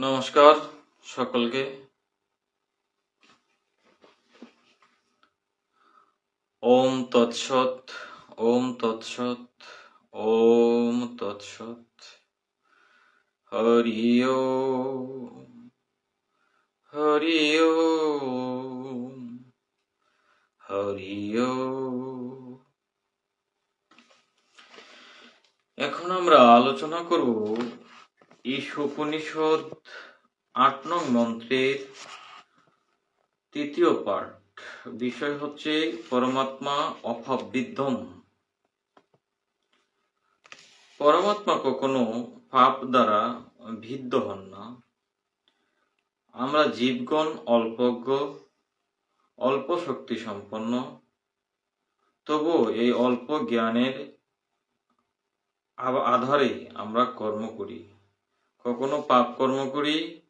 নমস্কার সকলকে। ওম তৎসৎ ওম তৎসৎ ওম তৎসৎ। হরি হরি হরি এখন আমরা আলোচনা করব ঈশোপনিষদ আট নং মন্ত্রের তৃতীয় পাঠ। বিষয় হচ্ছে পরমাত্মা অভাব বিদ্ধম পরমাত্মা কখনো পাপ দ্বারা ভিদ্ধ হন না। আমরা জীবগণ অল্পজ্ঞ, অল্প শক্তি সম্পন্ন তবু এই অল্প জ্ঞানের আধারে আমরা কর্ম করি। কখনো পাপ কর্ম করি,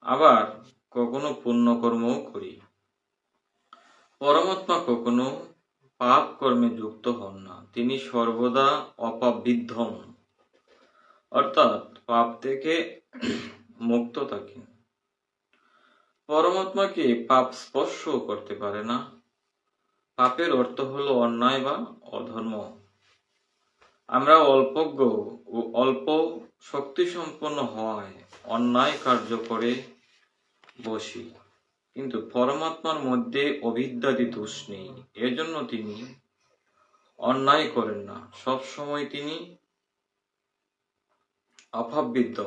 আবার কখনো পুণ্য কর্মও করি। পরমাত্মা কখনো পাপ কর্মে যুক্ত হন না। তিনি সর্বদা অপাবিদ্ধম। অর্থাৎ পাপ থেকে মুক্ত থাকেন। পরমাত্মাকে পাপ স্পর্শ করতে পারে না। পাপের অর্থ হলো অন্যায় বা অধর্ম। আমরা অল্পজ্ঞ ও অল্প শক্তি সম্পন্ন হওয়ায় অন্যায় কার্য করে বসি। কিন্তু পরমাত্মার মধ্যে অবিদ্যাদি দোষ নেই। এজন্য তিনি অন্যায় করেন না। সব সময় তিনি অভাববিদ্ধ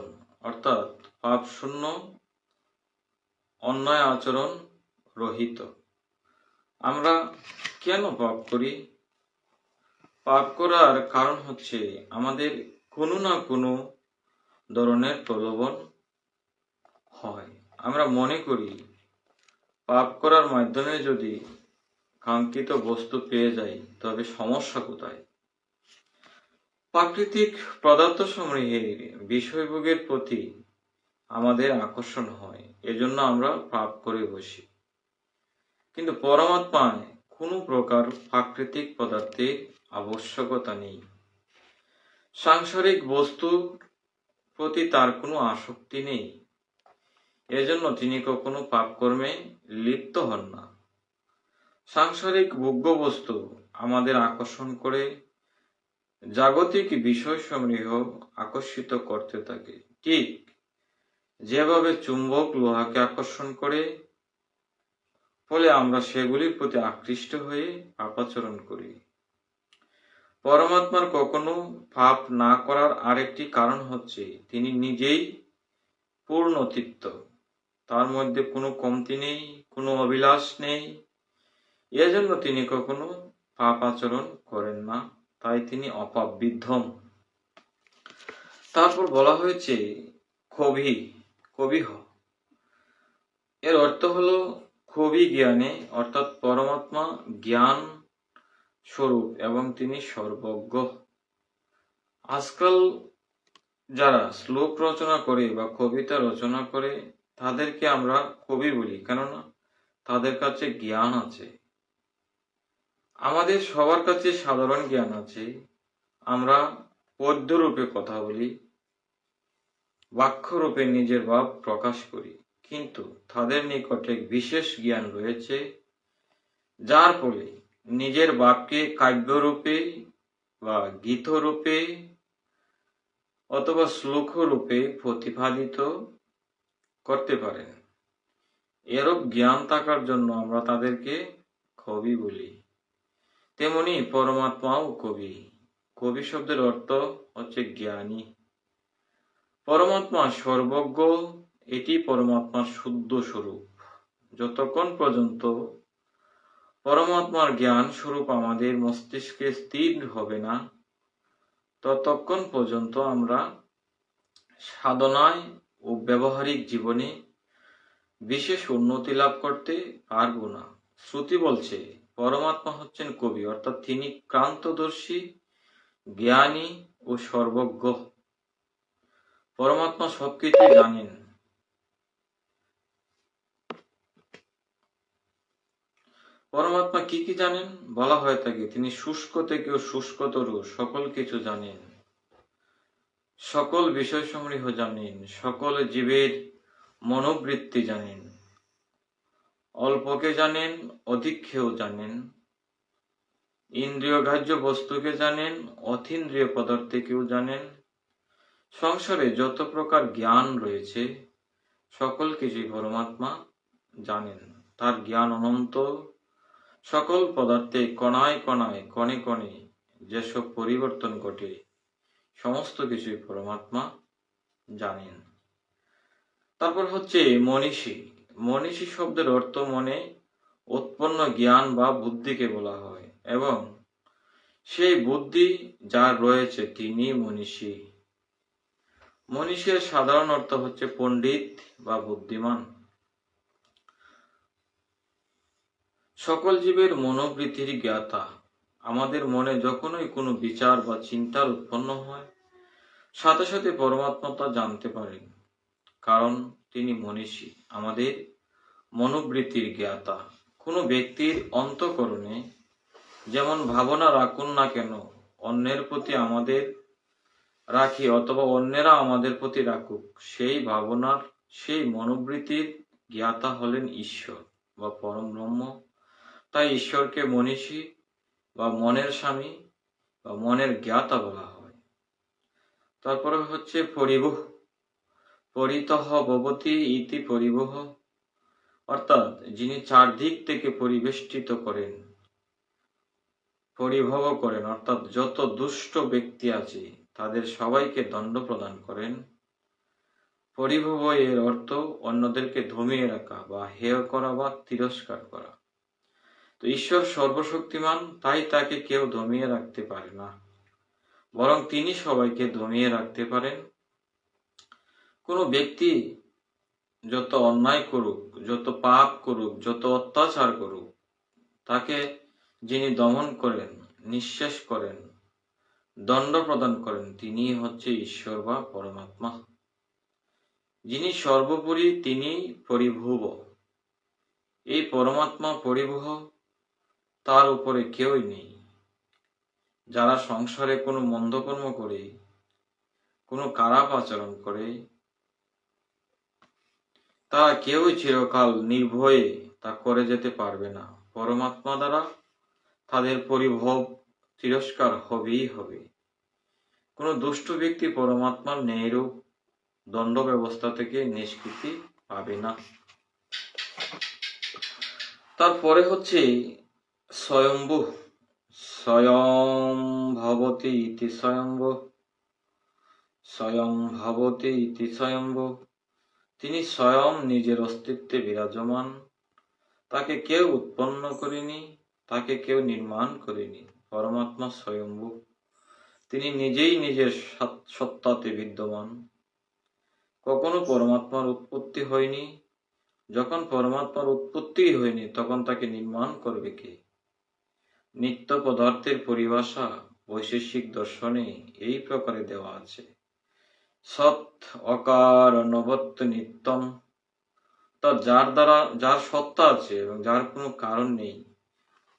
অর্থাৎ পাপ শূন্য অন্যায় আচরণ রহিত। আমরা কেন পাপ করি? পাপ করার কারণ হচ্ছে আমাদের কোনো না কোনো ধরনের প্রলোভন হয়। আমরা মনে করি, পাপ করার মাধ্যমে যদি কাঙ্ক্ষিত বস্তু পেয়ে যাই, তবে সমস্যা কোথায়? প্রাকৃতিক পদার্থ সমূহের বিষয়ভোগের প্রতি আমাদের আকর্ষণ হয়, এজন্য আমরা পাপ করে বসি। কিন্তু পরমাত্মায় কোনো প্রকার প্রাকৃতিক পদার্থের আবশ্যকতা নেই। সাংসারিক বস্তু প্রতি তার কোনো আসক্তি নেই। এজন্য তিনি কখনো পাপকর্মে লিপ্ত হন না। সাংসারিক ভোগ্য বস্তু আমাদের আকর্ষণ করে, জাগতিক বিষয় সমূহ আকর্ষিত করতে থাকে। ঠিক যেভাবে চুম্বক লোহাকে আকর্ষণ করে, ফলে আমরা সেগুলির প্রতি আকৃষ্ট হয়ে পাপাচরণ করি। পরমাত্মার কখনো পাপ না করার আরেকটি কারণ হচ্ছে তিনি নিজেই পূর্ণতিত্ব তার মধ্যে কোনো কমতি নেই, কোনো অভিলাষ নেই। এজন্য তিনি কখনো পাপ আচরণ করেন না, তাই তিনি অপাপ বিধ্বম তারপর বলা হয়েছে, কবি, কবিহ। এর অর্থ হলো কবি জ্ঞানে, অর্থাৎ পরমাত্মা জ্ঞান স্বরূপ এবং তিনি সর্বজ্ঞ। আজকাল যারা শ্লোক রচনা করে বা কবিতা রচনা করে, তাদেরকে আমরা কবি বলি, কেননা তাদের কাছে জ্ঞান আছে। আমাদের সবার কাছে সাধারণ জ্ঞান আছে। আমরা পদ্য রূপে কথা বলি বাক্য রূপে নিজের ভাব প্রকাশ করি, কিন্তু তাদের নিকটে বিশেষ জ্ঞান রয়েছে, যার ফলে নিজের বাক্যে কাব্যরূপে বা গীতরূপে অথবা শ্লোক রূপে প্রতিপাদিত করতে পারেন। এরূপ জ্ঞান থাকার জন্য আমরা তাদেরকে কবি বলি। তেমনি পরমাত্মাও কবি। কবি শব্দের অর্থ হচ্ছে জ্ঞানী। পরমাত্মা সর্বজ্ঞ, এটি পরমাত্মার শুদ্ধ স্বরূপ। যতক্ষণ পর্যন্ত পরমাত্মার জ্ঞান স্বরূপ আমাদের মস্তিষ্কে স্থির হবে না। ততক্ষণ পর্যন্ত আমরা সাধনায় ও ব্যবহারিক জীবনে বিশেষ উন্নতি লাভ করতে পারব না। শ্রুতি বলছে, পরমাত্মা হচ্ছেন কবি, অর্থাৎ তিনি ক্রান্তদর্শী, জ্ঞানী ও সর্বজ্ঞ। পরমাত্মা সবকিছু জানেন। পরমাত্মা কি কি জানেন? বলা হয়ে থাকে, তিনি শুষ্ক থেকেও শুষ্কতর, সকল কিছু জানেন। সকল বিষয় সমূহ জানেন, সকল জীবের মনোবৃত্তি জানেন। অল্পকে জানেন, অধিককেও জানেন। ইন্দ্রিয় গ্রাহ্য বস্তুকে জানেন অতীন্দ্রিয় পদার্থকেও জানেন। সংসারে যত প্রকার জ্ঞান রয়েছে, সকল কিছুই পরমাত্মা জানেন। তার জ্ঞান অনন্ত সকল পদার্থে কণায় কণায়, কণে কণে যেসব পরিবর্তন ঘটে, সমস্ত কিছুই পরমাত্মা জানেন। তারপর হচ্ছে মনীষী। মনীষী শব্দের অর্থ মনে, উৎপন্ন জ্ঞান বা বুদ্ধিকে বলা হয় এবং সেই বুদ্ধি যার রয়েছে তিনি মনীষী। মনীষীর সাধারণ অর্থ হচ্ছে পণ্ডিত বা বুদ্ধিমান। সকল জীবের মনোবৃত্তির জ্ঞাতা। আমাদের মনে যখনই কোনো বিচার বা চিন্তার উৎপন্ন হয়, সাথে সাথে পরমাত্মা তা জানতে পারেন। কারণ তিনি মনীষী, আমাদের মনোবৃত্তির জ্ঞাতা। কোনো ব্যক্তির অন্তকরণে যেমন ভাবনা রাখুন না কেন, অন্যের প্রতি আমাদের রাখি অথবা অন্যেরা আমাদের প্রতি রাখুক, সেই ভাবনার, সেই মনোবৃত্তির জ্ঞাতা হলেন ঈশ্বর বা পরম ব্রহ্ম। তাই ঈশ্বরকে মনীষী বা মনের স্বামী বা মনের জ্ঞাতা বলা হয়। তারপরে হচ্ছে পরিবহ। পরিতহ ভবতী ইতি পরিবহ। অর্থাৎ যিনি চারদিক থেকে পরিবেষ্টিত করেন, পরিভব করেন, অর্থাৎ যত দুষ্ট ব্যক্তি আছে, তাদের সবাইকে দণ্ড প্রদান করেন। পরিভব এর অর্থ অন্যদেরকে ধমিয়ে রাখা বা হেয় করা বা তিরস্কার করা। তো ঈশ্বর সর্বশক্তিমান, তাই তাকে কেউ দমিয়ে রাখতে পারে না। বরং তিনি সবাইকে দমিয়ে রাখতে পারেন। কোনো ব্যক্তি যত অন্যায় করুক, যত পাপ করুক, যত অত্যাচার করুক, তাকে যিনি দমন করেন, নিঃশেষ করেন, দণ্ড প্রদান করেন, তিনি হচ্ছে ঈশ্বর বা পরমাত্মা। যিনি সর্বোপরি, তিনি পরিভুব। এই পরমাত্মা পরিবহ তার উপরে কেউই নেই। যারা সংসারে কোনো মন্দকর্ম করে, কোনো খারাপ আচরণ করে, তারা কেউই চিরকাল নির্ভয়ে তা করে যেতে পারবে না। পরমাত্মা দ্বারা তাদের পরিভব তিরস্কার হবেই হবে। কোনো দুষ্ট ব্যক্তি পরমাত্মার ন্যায়রূপ দণ্ড ব্যবস্থা থেকে নিষ্কৃতি পাবে না। তারপরে হচ্ছে স্বয়ম্ভু। স্বয়ং ভবতি ইতি স্বয়ম্ভু। স্বয়ং ভবতি ইতি স্বয়ম্ভু। তিনি স্বয়ং নিজের অস্তিত্বে বিরাজমান। তাকে কেউ উৎপন্ন করেনি, তাকে কেউ নির্মাণ করেনি। পরমাত্মা স্বয়ম্ভু। তিনি নিজেই নিজের সত্তাতে বিদ্যমান। কখনো পরমাত্মার উৎপত্তি হয়নি। যখন পরমাত্মার উৎপত্তি হয়নি, তখন তাকে নির্মাণ করবে কে? নিত্য পদার্থের পরিভাষা বৈশেষিক দর্শনে এই প্রকারে দেওয়া আছে। সৎ অকার নবত্ব নিত্যম, তা যার দ্বারা, যার সত্তা আছে এবং যার কোনো কারণ নেই,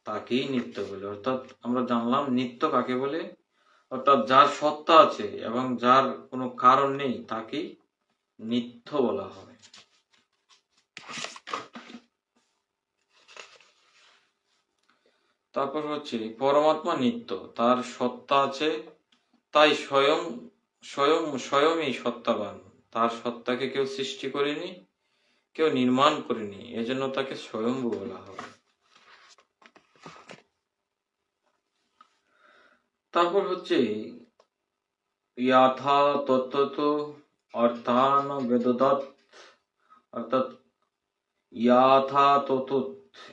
তাকেই নিত্য বলে। অর্থাৎ আমরা জানলাম নিত্য কাকে বলে? অর্থাৎ যার সত্তা আছে এবং যার কোনো কারণ নেই, তাকেই নিত্য বলা হয়। তারপর হচ্ছে পরমাত্মা নিত্য, তার সত্তা আছে, তাই স্বয়ং স্বয়ং স্বয়ংই সত্তাবান। তার সত্তাকে কেউ সৃষ্টি করেনি, কেউ নির্মাণ করেনি, এজন্য তাকে স্বয়ম্ভু বলা হয়। তারপর হচ্ছে ইয়াথা তত্ত্বত অর্থান বেদদত্ত অর্থাৎ ইয়াথা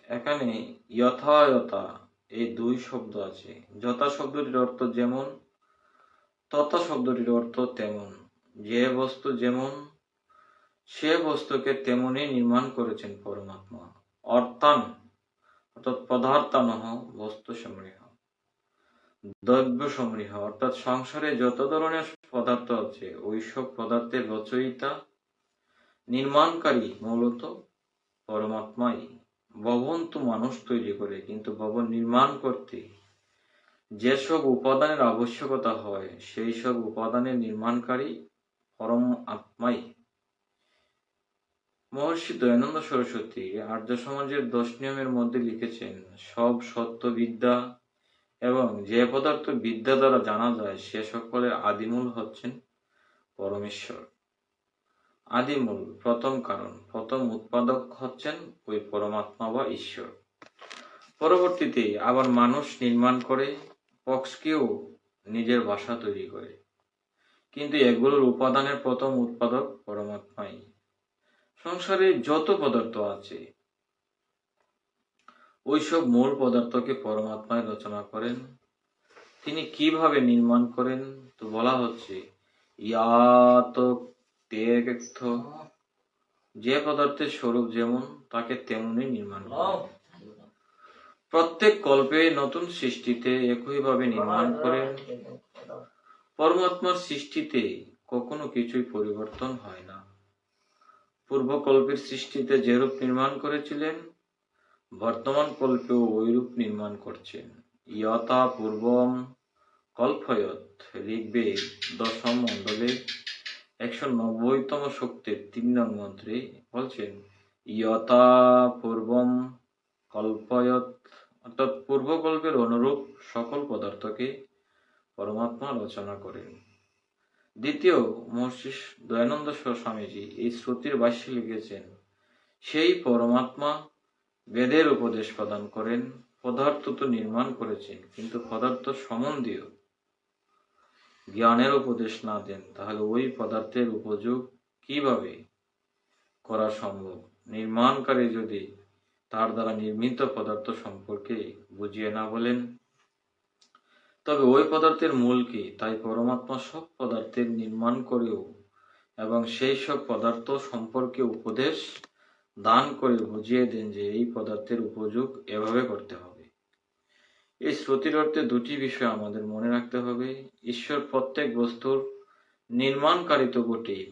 এখানে যথায়তা এই দুই শব্দ আছে। যথা শব্দটির অর্থ যেমন, তথা শব্দটির অর্থ তেমন। যে বস্তু যেমন, সে বস্তুকে তেমনই নির্মাণ করেছেন পরমাত্মা। অর্থান, অর্থাৎ পদার্থানহ, বস্তু সমৃহ। দ্রব্য সমৃহ, অর্থাৎ সংসারে যত ধরনের পদার্থ আছে ওইসব পদার্থের রচয়িতা, নির্মাণকারী মূলত পরমাত্মাই। ভবন তো মানুষ তৈরি করে, কিন্তু ভবন নির্মাণ করতে যেসব উপাদানের আবশ্যকতা হয় সেই সব উপাদানের নির্মাণকারী পরম আত্মাই। মহর্ষি দয়ানন্দ সরস্বতী আর্য সমাজের দশ নিয়মের মধ্যে লিখেছেন, সব সত্য বিদ্যা এবং যে পদার্থ বিদ্যা দ্বারা জানা যায়, সে সকলের আদিমূল হচ্ছেন পরমেশ্বর। আদিমূল প্রথম কারণ। প্রথম উৎপাদক হচ্ছেন ওই পরমাত্মা বা ঈশ্বর। পরবর্তীতে আবার মানুষ নির্মাণ করে পক্সকেও নিজের বাসা তৈরি করে। কিন্তু এগুলোর উপাদানের প্রথম উৎপাদক পরমাত্মাই। সংসারে যত পদার্থ আছে, ওইসব মূল পদার্থকে পরমাত্মায় রচনা করেন। তিনি কীভাবে নির্মাণ করেন তো বলা হচ্ছে, ইয়াত যে পদার্থের স্বরূপ যেমন তাকে তেমনই নির্মাণ প্রত্যেক কল্পে নতুন সৃষ্টিতে একইভাবে নির্মাণ করেন পরমাত্মার সৃষ্টিতে কখনো কিছুই পরিবর্তন হয় না। পূর্বকল্পের সৃষ্টিতে যেরূপ নির্মাণ করেছিলেন বর্তমান কল্পেও ওইরূপ নির্মাণ করছেন। ইয়তা পূর্বম কল্পয়ত ঋগ্বেদ দশম মণ্ডলে একশো নব্বইতম শক্তির তিন নং মন্ত্রে বলছেন, ইয়তা পূর্বম কল্পয়ত অর্থাৎ পূর্বকল্পের অনুরূপ সকল পদার্থকে পরমাত্মা রচনা করেন। দ্বিতীয় মহর্ষি দয়ানন্দ স্বামীজি এই শ্রুতির ভাষ্যে লিখেছেন, সেই পরমাত্মা বেদের উপদেশ প্রদান করেন, পদার্থ তো নির্মাণ করেছেন, কিন্তু পদার্থ সম্বন্ধীয় জ্ঞানের উপদেশ না দেন, তাহলে ওই পদার্থের উপযোগ কীভাবে করা সম্ভব? নির্মাণকারী যদি তার দ্বারা নির্মিত পদার্থ সম্পর্কে বুঝিয়ে না বলেন, তবে ওই পদার্থের মূল কি? তাই পরমাত্মা সব পদার্থের নির্মাণ করেও এবং সেই সব পদার্থ সম্পর্কে উপদেশ দান করে বুঝিয়ে দেন যে এই পদার্থের উপযোগ এভাবে করতে হবে। এই শ্রুতির অর্থে দুটি বিষয় আমাদের মনে রাখতে হবে। ঈশ্বর প্রত্যেক বস্তুর নির্মাণকারী তো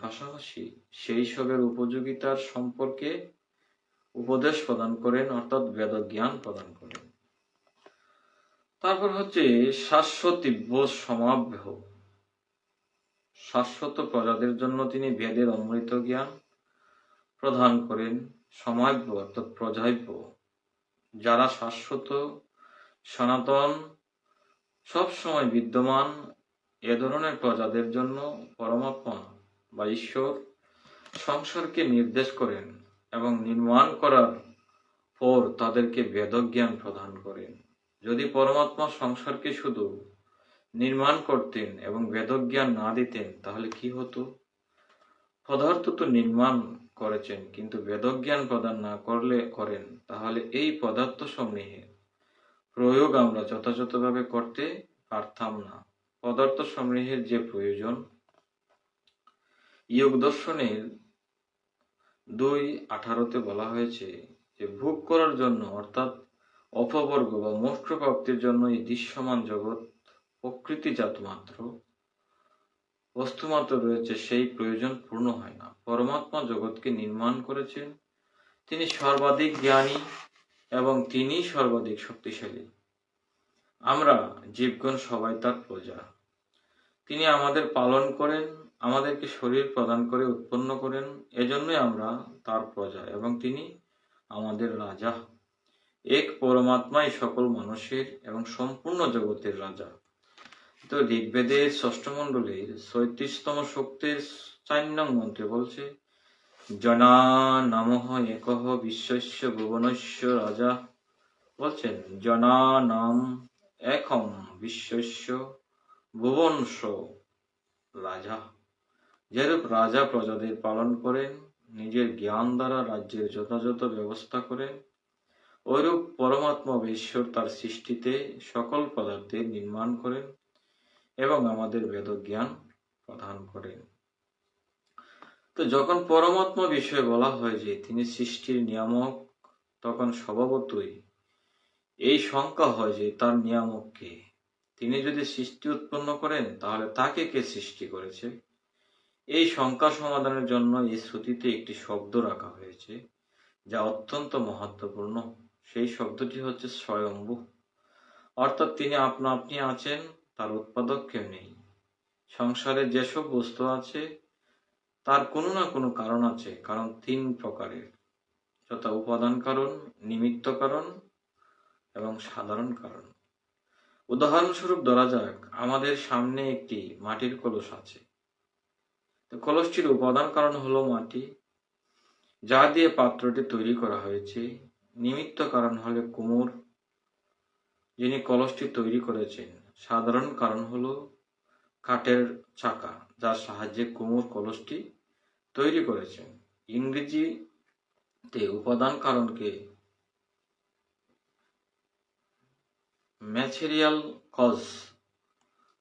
পাশাপাশি সেই সবের উপযোগিতার সম্পর্কে উপদেশ প্রদান করেন, অর্থাৎ বেদ জ্ঞান প্রদান করেন। তারপর হচ্ছে শাশ্বতীব্য সমাভ্য। শাশ্বত প্রজাদের জন্য তিনি বেদের অমৃত জ্ঞান প্রদান করেন, সমাভ্য অর্থাৎ প্রজাভ্য। যারা শাশ্বত সনাতন সব সময় বিদ্যমান এ ধরনের প্রজাদের জন্য পরমাত্মা বা ঈশ্বর সংসারকে নির্দেশ করেন এবং নির্মাণ করার পর তাদেরকে বেদজ্ঞান প্রদান করেন। যদি পরমাত্মা সংসারকে শুধু নির্মাণ করতেন এবং বেদজ্ঞান না দিতেন, তাহলে কি হতো? পদার্থ তো নির্মাণ করেছেন, কিন্তু বেদজ্ঞান প্রদান না করলে, করেন, তাহলে এই পদার্থ সমূহের প্রয়োগ আমরা যথাযথভাবে করতে পারতাম না। পদার্থ সমূহের যে প্রয়োজন যোগ দর্শনের দুই আঠারোতে বলা হয়েছে যে, ভোগ করার জন্য অর্থাৎ অপবর্গ বা মোক্ষ প্রাপ্তির জন্য এই দৃশ্যমান জগৎ প্রকৃতিজাত মাত্র। বস্তুমাত্র রয়েছে, সেই প্রয়োজন পূর্ণ হয় না। পরমাত্মা জগৎকে নির্মাণ করেছেন। তিনি সর্বাধিক জ্ঞানী এবং তিনি সর্বাধিক শক্তিশালী। আমরা জীবগণ সবাই তার প্রজা। তিনি আমাদের পালন করেন, আমাদেরকে শরীর প্রদান করে, উৎপন্ন করেন। এজন্যই আমরা তার প্রজা এবং তিনি আমাদের রাজা। এক পরমাত্মাই সকল মানুষের এবং সম্পূর্ণ জগতের রাজা। তো ঋগ্বেদের ষষ্ঠ মণ্ডলের ছয়ত্রিশতম শক্তির চার নং মন্ত্রে বলছে জনা নামহ একহ বিশ্বস্য ভুবনস্য রাজা। বলছেন, জনা নাম একম বিশ্বস্য ভুবনস্য রাজা। যেরূপ রাজা প্রজাদের পালন করেন, নিজের জ্ঞান দ্বারা রাজ্যের যথাযথ ব্যবস্থা করেন ওইরূপ পরমাত্মা বা ঈশ্বর তার সৃষ্টিতে সকল পদার্থের নির্মাণ করেন এবং আমাদের বেদ জ্ঞান প্রদান করেন। তো যখন পরমাত্মা বিষয়ে বলা হয় যে তিনি সৃষ্টির নিয়ামক, তখন স্বভাবতই এই শঙ্কা হয় যে তার নিয়ামক কে? তিনি যদি সৃষ্টি উৎপন্ন করেন, তাহলে তাকে কে সৃষ্টি করেছে? এই শঙ্কা সমাধানের জন্য এই শ্রুতিতে একটি শব্দ রাখা হয়েছে, যা অত্যন্ত মহত্বপূর্ণ। সেই শব্দটি হচ্ছে স্বয়ম্ভু। অর্থাৎ তিনি আপনা আপনি আছেন, তার উৎপাদক কেউ নেই। সংসারে যেসব বস্তু আছে তার কোনো না কোনো কারণ আছে, কারণ তিন প্রকারের। যথা উপাদান কারণ, নিমিত্ত কারণ এবং সাধারণ কারণ। উদাহরণস্বরূপ ধরা যাক, আমাদের সামনে একটি মাটির কলস আছে। কলসটির উপাদান কারণ হলো মাটি। যা দিয়ে পাত্রটি তৈরি করা হয়েছে। নিমিত্ত কারণ হলে কুমোর, যিনি কলসটি তৈরি করেছেন। সাধারণ কারণ হলো কাঠের চাকা, যার সাহায্যে কুমোর কলসটি তৈরি করেছেন। ইংরেজিতে উপাদান কারণকে ম্যাটেরিয়াল কজ,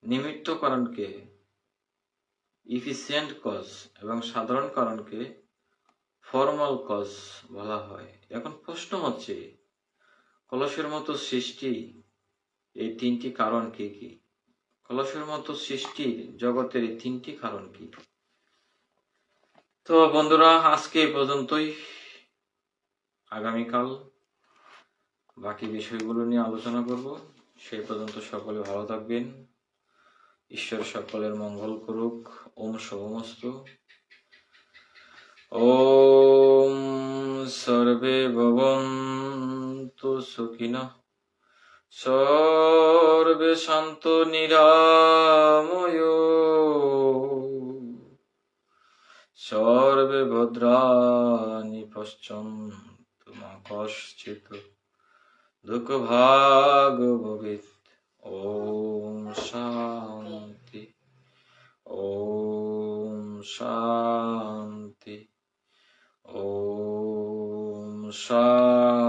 নিমিত্ত কারণকে ইফিসিয়েন্ট কজ এবং সাধারণ কারণকে ফর্মাল কজ বলা হয়। এখন প্রশ্ন হচ্ছে, কলসের মতো সৃষ্টি এই তিনটি কারণ কি কি? কলসের মতো সৃষ্টির জগতের এই তিনটি কারণ কি? তো বন্ধুরা, আজকে এই পর্যন্তই। আগামীকাল বাকি বিষয়গুলো নিয়ে আলোচনা করব। সেই পর্যন্ত সকলে ভালো থাকবেন। ঈশ্বর সকলের মঙ্গল করুক। ওম শুভমস্তু। ওম সর্বে ভবন্তু সুখিনঃ। সর্বে শান্ত নিরাময়। সর্বে ভদ্রাণি পশ্যন্তু মা কশ্চিত দুঃখ ভাগ ভবিত ওম শান্তি ওম শান্তি ওম শান্তি।